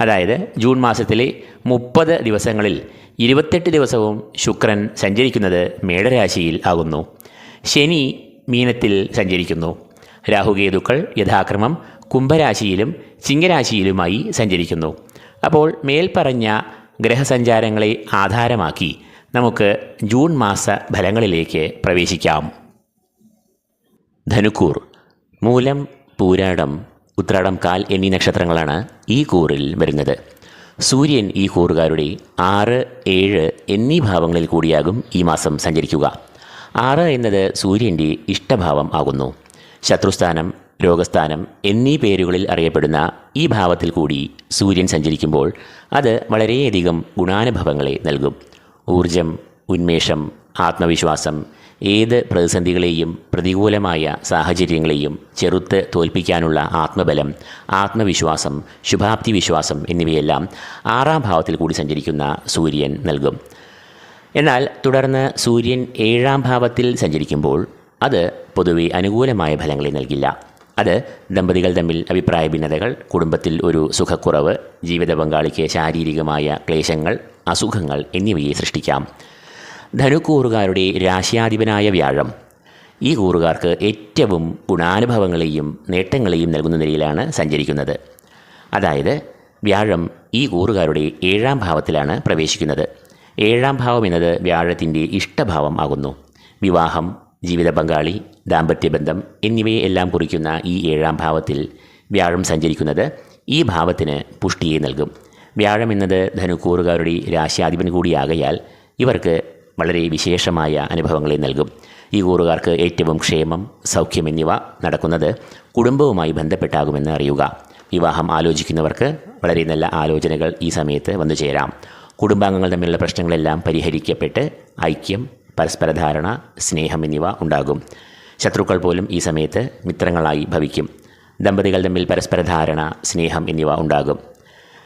അതായത് ജൂൺ മാസത്തിലെ മുപ്പത് ദിവസങ്ങളിൽ ഇരുപത്തെട്ട് ദിവസവും ശുക്രൻ സഞ്ചരിക്കുന്നത് മേടരാശിയിൽ ആകുന്നു. ശനി മീനത്തിൽ സഞ്ചരിക്കുന്നു. രാഹുകേതുക്കൾ യഥാക്രമം കുംഭരാശിയിലും ചിങ്ങരാശിയിലുമായി സഞ്ചരിക്കുന്നു. അപ്പോൾ മേൽപ്പറഞ്ഞ ഗ്രഹസഞ്ചാരങ്ങളെ ആധാരമാക്കി നമുക്ക് ജൂൺ മാസ ഫലങ്ങളിലേക്ക് പ്രവേശിക്കാം. ധനുക്കൂർ മൂലം പൂരാടം. ഉത്രാടം കാൽ എന്നീ നക്ഷത്രങ്ങളാണ് ഈ കൂറിൽ വരുന്നത്. സൂര്യൻ ഈ കൂറുകാരുടെ ആറ് ഏഴ് എന്നീ ഭാവങ്ങളിൽ കൂടിയാകും ഈ മാസം സഞ്ചരിക്കുക. ആറ് എന്നത് സൂര്യന്റെ ഇഷ്ടഭാവം ആകുന്നു. ശത്രുസ്ഥാനം രോഗസ്ഥാനം എന്നീ പേരുകളിൽ അറിയപ്പെടുന്ന ഈ ഭാവത്തിൽ കൂടി സൂര്യൻ സഞ്ചരിക്കുമ്പോൾ അത് വളരെയധികം ഗുണാനുഭവങ്ങളെ നൽകും. ഊർജം ഉന്മേഷം ആത്മവിശ്വാസം ഏത് പ്രതിസന്ധികളെയും പ്രതികൂലമായ സാഹചര്യങ്ങളെയും ചെറുത്ത് തോൽപ്പിക്കാനുള്ള ആത്മബലം ആത്മവിശ്വാസം ശുഭാപ്തി വിശ്വാസം എന്നിവയെല്ലാം ആറാം ഭാവത്തിൽ കൂടി സഞ്ചരിക്കുന്ന സൂര്യൻ നൽകും. എന്നാൽ തുടർന്ന് സൂര്യൻ ഏഴാം ഭാവത്തിൽ സഞ്ചരിക്കുമ്പോൾ അത് പൊതുവെ അനുകൂലമായ ഫലങ്ങളെ നൽകില്ല. അത് ദമ്പതികൾ തമ്മിൽ അഭിപ്രായ ഭിന്നതകൾ കുടുംബത്തിൽ ഒരു സുഖക്കുറവ് ജീവിത പങ്കാളിക്ക് ശാരീരികമായ ക്ലേശങ്ങൾ അസുഖങ്ങൾ എന്നിവയെ സൃഷ്ടിക്കാം. ധനുക്കൂറുകാരുടെ രാശ്യാധിപനായ വ്യാഴം. ഈ കൂറുകാർക്ക് ഏറ്റവും ഗുണാനുഭവങ്ങളെയും നേട്ടങ്ങളെയും നൽകുന്ന നിലയിലാണ് സഞ്ചരിക്കുന്നത്. അതായത് വ്യാഴം ഈ കൂറുകാരുടെ ഏഴാം ഭാവത്തിലാണ് പ്രവേശിക്കുന്നത്. ഏഴാം ഭാവം എന്നത് വ്യാഴത്തിന്റെ ഇഷ്ടഭാവം ആകുന്നു. വിവാഹം ജീവിത പങ്കാളി ദാമ്പത്യബന്ധം എന്നിവയെ എല്ലാം കുറിക്കുന്ന ഈ ഏഴാം ഭാവത്തിൽ വ്യാഴം സഞ്ചരിക്കുന്നത് ഈ ഭാവത്തിന് പുഷ്ടിയെ നൽകും. വ്യാഴം എന്നത് ധനുക്കൂറുകാരുടെ രാശ്യാധിപൻ കൂടിയാകയാൽ ഇവർക്ക് വളരെ വിശേഷമായ അനുഭവങ്ങളെ നൽകും. ഈ കൂറുകാർക്ക് ഏറ്റവും ക്ഷേമം സൗഖ്യം എന്നിവ നടക്കുന്നത് കുടുംബവുമായി ബന്ധപ്പെട്ടാകുമെന്ന് അറിയുക. വിവാഹം ആലോചിക്കുന്നവർക്ക് വളരെ നല്ല ആലോചനകൾ ഈ സമയത്ത് വന്നു ചേരാം. കുടുംബാംഗങ്ങൾ തമ്മിലുള്ള പ്രശ്നങ്ങളെല്ലാം പരിഹരിക്കപ്പെട്ട് ഐക്യം പരസ്പരധാരണ സ്നേഹം എന്നിവ ഉണ്ടാകും. ശത്രുക്കൾ പോലും ഈ സമയത്ത് മിത്രങ്ങളായി ഭവിക്കും. ദമ്പതികൾ തമ്മിൽ പരസ്പര ധാരണ സ്നേഹം എന്നിവ ഉണ്ടാകും.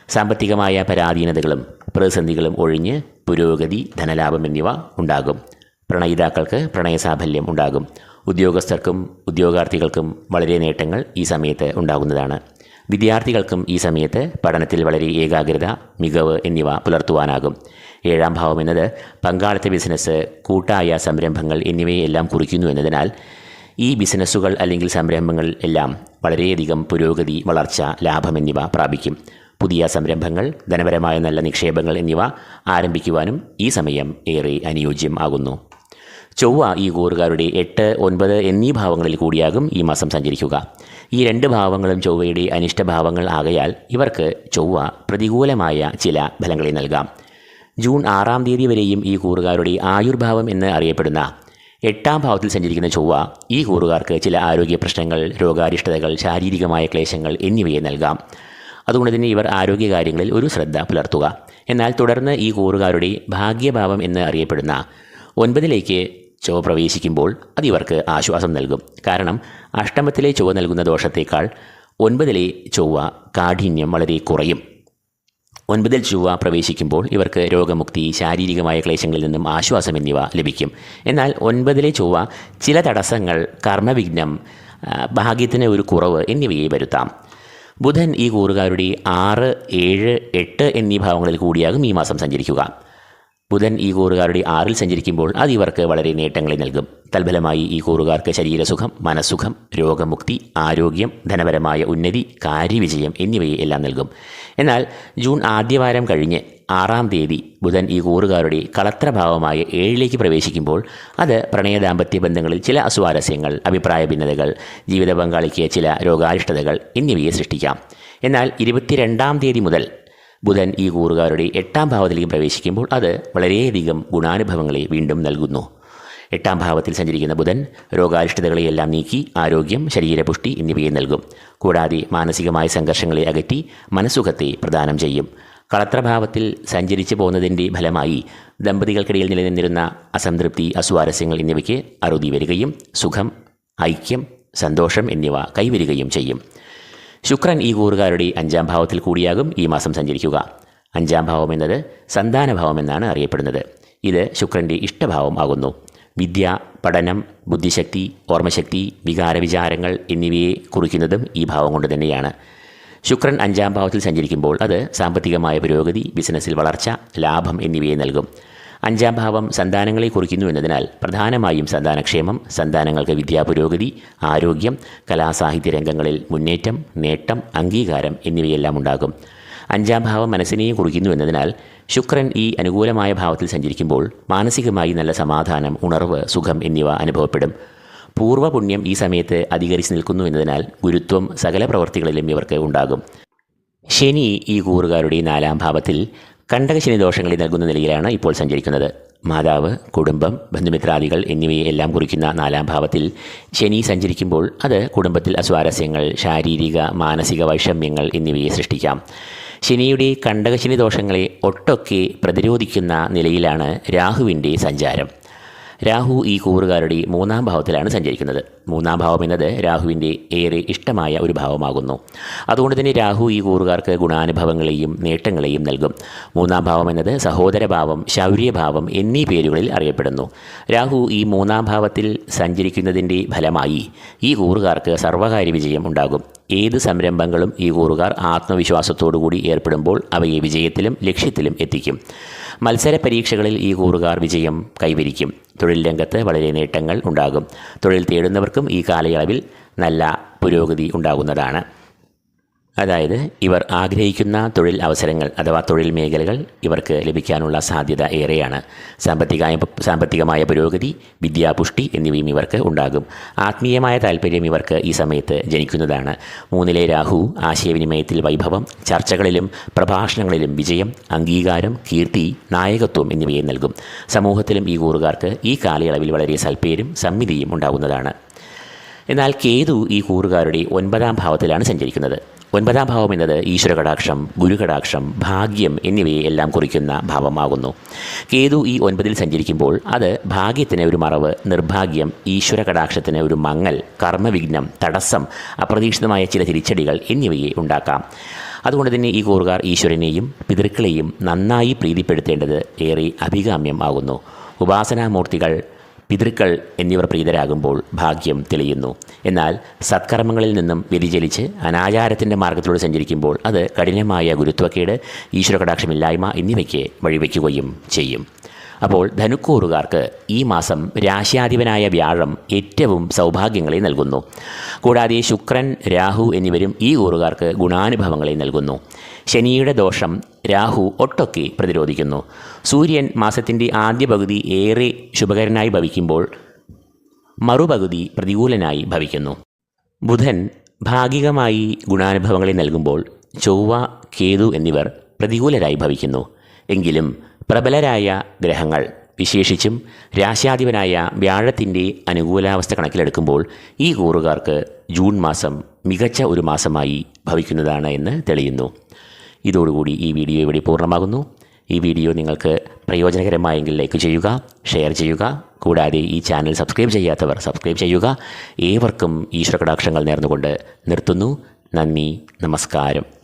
സാമ്പത്തികമായ പരാധീനതകളും പ്രതിസന്ധികളും ഒഴിഞ്ഞ് പുരോഗതി ധനലാഭം എന്നിവ ഉണ്ടാകും. പ്രണയിതാക്കൾക്ക് പ്രണയസാഫല്യം ഉണ്ടാകും. ഉദ്യോഗസ്ഥർക്കും ഉദ്യോഗാർത്ഥികൾക്കും വളരെ നേട്ടങ്ങൾ ഈ സമയത്ത് ഉണ്ടാകുന്നതാണ്. വിദ്യാർത്ഥികൾക്കും ഈ സമയത്ത് പഠനത്തിൽ വളരെ ഏകാഗ്രത മികവ് എന്നിവ പുലർത്തുവാനാകും. ഏഴാം ഭാവം എന്നത് പങ്കാളിത്ത ബിസിനസ് കൂട്ടായ സംരംഭങ്ങൾ എന്നിവയെല്ലാം കുറിക്കുന്നു എന്നതിനാൽ ഈ ബിസിനസ്സുകൾ അല്ലെങ്കിൽ സംരംഭങ്ങൾ എല്ലാം വളരെയധികം പുരോഗതി വളർച്ച ലാഭം എന്നിവ പ്രാപിക്കും. പുതിയ സംരംഭങ്ങൾ ധനപരമായ നല്ല നിക്ഷേപങ്ങൾ എന്നിവ ആരംഭിക്കുവാനും ഈ സമയം ഏറെ അനുയോജ്യം ആകുന്നു ചൊവ്വ ഈ കൂറുകാരുടെ എട്ട് ഒൻപത് എന്നീ ഭാവങ്ങളിൽ കൂടിയാകും ഈ മാസം സഞ്ചരിക്കുക. ഈ രണ്ട് ഭാവങ്ങളും ചൊവ്വയുടെ അനിഷ്ടഭാവങ്ങൾ ആകയാൽ ഇവർക്ക് ചൊവ്വ പ്രതികൂലമായ ചില ഫലങ്ങളെ നൽകാം. ജൂൺ ആറാം തീയതി വരെയും ഈ കൂറുകാരുടെ ആയുർഭാവം എന്ന് അറിയപ്പെടുന്ന എട്ടാം ഭാവത്തിൽ സഞ്ചരിക്കുന്ന ചൊവ്വ ഈ കൂറുകാർക്ക് ചില ആരോഗ്യ പ്രശ്നങ്ങൾ രോഗാരിഷ്ടതകൾ ശാരീരികമായ ക്ലേശങ്ങൾ എന്നിവയെ നൽകാം. അതുകൊണ്ട് തന്നെ ഇവർ ആരോഗ്യകാര്യങ്ങളിൽ ഒരു ശ്രദ്ധ പുലർത്തുക. എന്നാൽ തുടർന്ന് ഈ കൂറുകാരുടെ ഭാഗ്യഭാവം എന്ന് അറിയപ്പെടുന്ന ഒൻപതിലേക്ക് ചൊവ്വ പ്രവേശിക്കുമ്പോൾ അത് ഇവർക്ക് ആശ്വാസം നൽകും. കാരണം അഷ്ടമത്തിലെ ചുവ നൽകുന്ന ദോഷത്തേക്കാൾ ഒൻപതിലെ ചൊവ്വ കാഠിന്യം വളരെ കുറയും. ഒൻപതിൽ ചൊവ്വ പ്രവേശിക്കുമ്പോൾ ഇവർക്ക് രോഗമുക്തി ശാരീരികമായ ക്ലേശങ്ങളിൽ നിന്നും ആശ്വാസം എന്നിവ ലഭിക്കും. എന്നാൽ ഒൻപതിലെ ചൊവ്വ ചില തടസ്സങ്ങൾ കർമ്മവിഘ്നം ഭാഗ്യത്തിന് ഒരു കുറവ് എന്നിവയെ വരുത്താം. ബുധൻ ഈ കൂറുകാരുടെ ആറ് ഏഴ് എട്ട് എന്നീ ഭാവങ്ങളിൽ കൂടിയാകും ഈ മാസം സഞ്ചരിക്കുക. ബുധൻ ഈ കൂറുകാരുടെ ആറിൽ സഞ്ചരിക്കുമ്പോൾ അത് ഇവർക്ക് വളരെ നേട്ടങ്ങളെ നൽകും. തൽഫലമായി ഈ കൂറുകാർക്ക് ശരീരസുഖം മനസ്സുഖം രോഗമുക്തി ആരോഗ്യം ധനപരമായ ഉന്നതി കാര്യവിജയം എന്നിവയെ എല്ലാം നൽകും. എന്നാൽ ജൂൺ ആദ്യവാരം കഴിഞ്ഞ് ആറാം തീയതി ബുധൻ ഈ കൂറുകാരുടെ കളത്രഭാവമായ ഏഴിലേക്ക് പ്രവേശിക്കുമ്പോൾ അത് പ്രണയ ദാമ്പത്യ ബന്ധങ്ങളിൽ ചില അസ്വാരസ്യങ്ങൾ അഭിപ്രായ ഭിന്നതകൾ ജീവിത പങ്കാളിക്ക് ചില രോഗാരിഷ്ടതകൾ എന്നിവയെ സൃഷ്ടിക്കാം. എന്നാൽ ഇരുപത്തിരണ്ടാം തീയതി മുതൽ ബുധൻ ഈ കൂറുകാരുടെ എട്ടാം ഭാവത്തിലേക്ക് പ്രവേശിക്കുമ്പോൾ അത് വളരെയധികം ഗുണാനുഭവങ്ങളെ വീണ്ടും നൽകുന്നു. എട്ടാം ഭാവത്തിൽ സഞ്ചരിക്കുന്ന ബുധൻ രോഗാരിഷ്ടതകളെയെല്ലാം നീക്കി ആരോഗ്യം ശരീരപുഷ്ടി എന്നിവയെ നൽകും. കൂടാതെ മാനസികമായ സംഘർഷങ്ങളെ അകറ്റി മനസ്സുഖത്തെ പ്രദാനം ചെയ്യും. കളത്രഭാവത്തിൽ സഞ്ചരിച്ചു പോകുന്നതിന്റെ ഫലമായി ദമ്പതികൾക്കിടയിൽ നിലനിന്നിരുന്ന അസംതൃപ്തി അസ്വാരസ്യങ്ങൾ എന്നിവയ്ക്ക് അറുതി വരികയും സുഖം ഐക്യം സന്തോഷം എന്നിവ കൈവരികയും ചെയ്യും. ശുക്രൻ ഈ കൂറുകാരുടെ അഞ്ചാം ഭാവത്തിൽ കൂടിയാകും ഈ മാസം സഞ്ചരിക്കുക. അഞ്ചാം ഭാവം എന്നത് സന്താനഭാവം എന്നാണ് അറിയപ്പെടുന്നത്. ഇത് ശുക്രന്റെ ഇഷ്ടഭാവം ആകുന്നു. വിദ്യ പഠനം ബുദ്ധിശക്തി ഓർമ്മശക്തി വികാരവിചാരങ്ങൾ എന്നിവയെ കുറിക്കുന്നതും ഈ ഭാവം കൊണ്ട് തന്നെയാണ്. ശുക്രൻ അഞ്ചാം ഭാവത്തിൽ സഞ്ചരിക്കുമ്പോൾ അത് സാമ്പത്തികമായ പുരോഗതി ബിസിനസ്സിൽ വളർച്ച ലാഭം എന്നിവയെ നൽകും. അഞ്ചാം ഭാവം സന്താനങ്ങളെ കുറിക്കുന്നു എന്നതിനാൽ പ്രധാനമായും സന്താനക്ഷേമം സന്താനങ്ങൾക്ക് വിദ്യാപുരോഗതി ആരോഗ്യം കലാസാഹിത്യ രംഗങ്ങളിൽ മുന്നേറ്റം നേട്ടം അംഗീകാരം എന്നിവയെല്ലാം ഉണ്ടാകും. അഞ്ചാം ഭാവം മനസ്സിനെയും കുറിക്കുന്നു എന്നതിനാൽ ശുക്രൻ ഈ അനുകൂലമായ ഭാവത്തിൽ സഞ്ചരിക്കുമ്പോൾ മാനസികമായി നല്ല സമാധാനം ഉണർവ് സുഖം എന്നിവ അനുഭവപ്പെടും. പൂർവപുണ്യം ഈ സമയത്ത് അധികരിച്ച് നിൽക്കുന്നു എന്നതിനാൽ ഗുരുത്വം സകല പ്രവർത്തികളിലും ഇവർക്ക് ഉണ്ടാകും. ശനി ഈ കൂറുകാരുടെ നാലാം ഭാവത്തിൽ കണ്ടകശനി ദോഷങ്ങളിൽ നൽകുന്ന നിലയിലാണ് ഇപ്പോൾ സഞ്ചരിക്കുന്നത്. മാതാവ് കുടുംബം ബന്ധുമിത്രാദികൾ എന്നിവയെ എല്ലാം കുറിക്കുന്ന നാലാം ഭാവത്തിൽ ശനി സഞ്ചരിക്കുമ്പോൾ അത് കുടുംബത്തിൽ അസ്വാരസ്യങ്ങൾ ശാരീരിക മാനസിക വൈഷമ്യങ്ങൾ എന്നിവയെ സൃഷ്ടിക്കാം. ശനിയുടെ കണ്ടകശനി ദോഷങ്ങളെ ഒട്ടൊക്കെ പ്രതിരോധിക്കുന്ന നിലയിലാണ് രാഹുവിന്റെ സഞ്ചാരം. രാഹു ഈ കൂറുകാരുടെ മൂന്നാം ഭാവത്തിലാണ് സഞ്ചരിക്കുന്നത്. മൂന്നാം ഭാവം എന്നത് രാഹുവിന്റെ ഏറെ ഇഷ്ടമായ ഒരു ഭാവമാകുന്നു. അതുകൊണ്ട് തന്നെ രാഹു ഈ കൂറുകാർക്ക് ഗുണാനുഭവങ്ങളെയും നേട്ടങ്ങളെയും നൽകും. മൂന്നാം ഭാവം എന്നത് സഹോദരഭാവം ശൗര്യഭാവം എന്നീ പേരുകളിൽ അറിയപ്പെടുന്നു. രാഹു ഈ മൂന്നാം ഭാവത്തിൽ സഞ്ചരിക്കുന്നതിന്റെ ഫലമായി ഈ കൂറുകാർക്ക് സർവകാര്യ വിജയം ഉണ്ടാകും. ഏത് സംരംഭങ്ങളും ഈ കൂറുകാർ ആത്മവിശ്വാസത്തോടുകൂടി ഏർപ്പെടുമ്പോൾ അവയെ വിജയത്തിലും ലക്ഷ്യത്തിലും എത്തിക്കും. മത്സര പരീക്ഷകളിൽ ഈ കൂറുകാർ വിജയം കൈവരിക്കും. തൊഴിൽ രംഗത്ത് വളരെ നേട്ടങ്ങൾ ഉണ്ടാകും. തൊഴിൽ തേടുന്നവർക്കും ഈ കാലയളവിൽ നല്ല പുരോഗതി ഉണ്ടാകുന്നതാണ്. അതായത് ഇവർ ആഗ്രഹിക്കുന്ന തൊഴിൽ അവസരങ്ങൾ അഥവാ തൊഴിൽ മേഖലകൾ ഇവർക്ക് ലഭിക്കാനുള്ള സാധ്യത ഏറെയാണ്. സാമ്പത്തികമായ സാമ്പത്തികമായ പുരോഗതി വിദ്യാപുഷ്ടി എന്നിവയും ഇവർക്ക് ഉണ്ടാകും. ആത്മീയമായ താല്പര്യം ഇവർക്ക് ഈ സമയത്ത് ജനിക്കുന്നതാണ്. മൂന്നിലെ രാഹു ആശയവിനിമയത്തിൽ വൈഭവം ചർച്ചകളിലും പ്രഭാഷണങ്ങളിലും വിജയം അംഗീകാരം കീർത്തി നായകത്വം എന്നിവയെ നൽകും. സമൂഹത്തിലും ഈ കൂറുകാർക്ക് ഈ കാലയളവിൽ വളരെ സൽപ്പേരും സമ്മിതിയും ഉണ്ടാകുന്നതാണ് എന്നാൽ കേതു ഈ കൂറുകാരുടെ ഒൻപതാം ഭാവത്തിലാണ് സഞ്ചരിക്കുന്നത്. ഒൻപതാം ഭാവം എന്നത് ഈശ്വര കടാക്ഷം ഗുരുകടാക്ഷം ഭാഗ്യം എന്നിവയെ എല്ലാം കുറിക്കുന്ന ഭാവമാകുന്നു. കേതു ഈ ഒൻപതിൽ സഞ്ചരിക്കുമ്പോൾ അത് ഭാഗ്യത്തിന് ഒരു മറവ് നിർഭാഗ്യം ഈശ്വര കടാക്ഷത്തിന് ഒരു മങ്ങൽ കർമ്മവിഘ്നം തടസ്സം അപ്രതീക്ഷിതമായ ചില തിരിച്ചടികൾ എന്നിവയെ ഉണ്ടാക്കാം. അതുകൊണ്ട് തന്നെ ഈ കൂറുകാർ ഈശ്വരനെയും പിതൃക്കളെയും നന്നായി പ്രീതിപ്പെടുത്തേണ്ടത് ഏറെ അഭികാമ്യം ആകുന്നു. ഉപാസനാമൂർത്തികൾ പിതൃക്കൾ എന്നിവർ പ്രീതരാകുമ്പോൾ ഭാഗ്യം തെളിയുന്നു. എന്നാൽ സത്കർമ്മങ്ങളിൽ നിന്നും വ്യതിചലിച്ച് അനാചാരത്തിന്റെ മാർഗത്തിലൂടെ സഞ്ചരിക്കുമ്പോൾ അത് കഠിനമായ ഗുരുത്വക്കേട് ഈശ്വരകടാക്ഷമില്ലായ്മ എന്നിവയ്ക്ക് വഴിവെക്കുകയും ചെയ്യും. അപ്പോൾ ധനുക്കൂറുകാർക്ക് ഈ മാസം രാശ്യാധിപനായ വ്യാഴം ഏറ്റവും സൗഭാഗ്യങ്ങളെ നൽകുന്നു. കൂടാതെ ശുക്രൻ രാഹു എന്നിവരും ഈ കൂറുകാർക്ക് ഗുണാനുഭവങ്ങളെ നൽകുന്നു. ശനിയുടെ ദോഷം രാഹു ഒട്ടൊക്കെ പ്രതിരോധിക്കുന്നു. സൂര്യൻ മാസത്തിന്റെ ആദ്യ പകുതി ഏറെ ശുഭകരനായി ഭവിക്കുമ്പോൾ മറുപകുതി പ്രതികൂലനായി ഭവിക്കുന്നു. ബുധൻ ഭാഗികമായി ഗുണാനുഭവങ്ങളെ നൽകുമ്പോൾ ചൊവ്വ കേതു എന്നിവർ പ്രതികൂലരായി ഭവിക്കുന്നു. എങ്കിലും പ്രബലരായ ഗ്രഹങ്ങൾ. വിശേഷിച്ചും രാശ്യാധിപനായ വ്യാഴത്തിന്റെ അനുകൂലാവസ്ഥ കണക്കിലെടുക്കുമ്പോൾ ഈ കൂറുകാർക്ക് ജൂൺ മാസം മികച്ച ഒരു മാസമായി ഭവിക്കുന്നതാണ് എന്ന് തെളിയുന്നു. ഇതോടുകൂടി ഈ വീഡിയോ ഇവിടെ പൂർണമാകുന്നു. ഈ വീഡിയോ നിങ്ങൾക്ക് പ്രയോജനകരമായെങ്കിൽ ലൈക്ക് ചെയ്യുക ഷെയർ ചെയ്യുക. കൂടാതെ ഈ ചാനൽ സബ്സ്ക്രൈബ് ചെയ്യാത്തവർ സബ്സ്ക്രൈബ് ചെയ്യുക. ഏവർക്കും ഈശ്വര കടാക്ഷങ്ങൾ നേർന്നുകൊണ്ട് നിർത്തുന്നു. നന്ദി നമസ്കാരം.